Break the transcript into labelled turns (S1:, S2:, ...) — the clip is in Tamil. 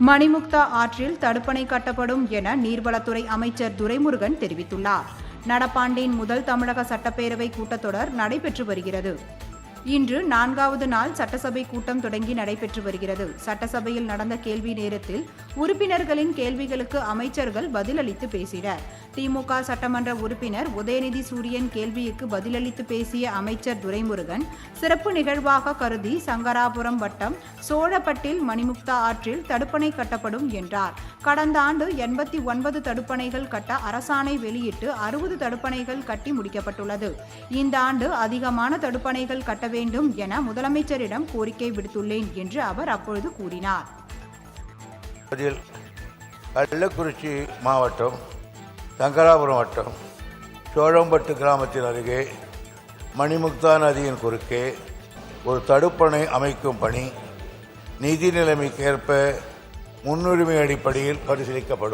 S1: மணிமுக்தா ஆற்றில் தடுப்பணை கட்டப்படும் என நீர்வளத்துறை அமைச்சர் துரைமுருகன் தெரிவித்துள்ளார். நடப்பாண்டின் முதல் தமிழக சட்டப்பேரவை கூட்டத்தொடர் நடைபெற்று வருகிறது. இன்று நான்காவது நாள் சட்டசபை கூட்டம் தொடங்கி நடைபெற்று வருகிறது. சட்டசபையில் நடந்த கேள்வி நேரத்தில் உறுப்பினர்களின் கேள்விகளுக்கு அமைச்சர்கள் பதிலளித்து பேசினர். திமுக சட்டமன்ற உறுப்பினர் உதயநிதி சூரியன் கேள்விக்கு பதிலளித்து பேசிய அமைச்சர் துரைமுருகன் சிறப்பு நிகழ்வாக கருதி சங்கராபுரம் வட்டம் சோழப்பட்டில் மணிமுக்தா ஆற்றில் தடுப்பணை கட்டப்படும் என்றார். கடந்த ஆண்டு எண்பத்தி ஒன்பது தடுப்பணைகள் கட்ட அரசாணை வெளியிட்டு அறுபது தடுப்பணைகள் கட்டி முடிக்கப்பட்டுள்ளது. இந்த ஆண்டு அதிகமான தடுப்பணைகள் கட்ட வேண்டும் என முதலமைச்சரிடம் கோரிக்கை விடுத்துள்ளேன் என்று அவர் அப்பொழுது கூறினார்.
S2: கள்ளக்குறிச்சி மாவட்டம் சங்கராபுரம் வட்டம் சோழம்பட்டு கிராமத்தின் அருகே மணிமுக்தா நதியின் குறுக்கே ஒரு தடுப்பணை அமைக்கும் பணி நிதி நிலைமைக்கேற்ப முன்னுரிமை அடிப்படையில் பரிசீலிக்கப்படும்.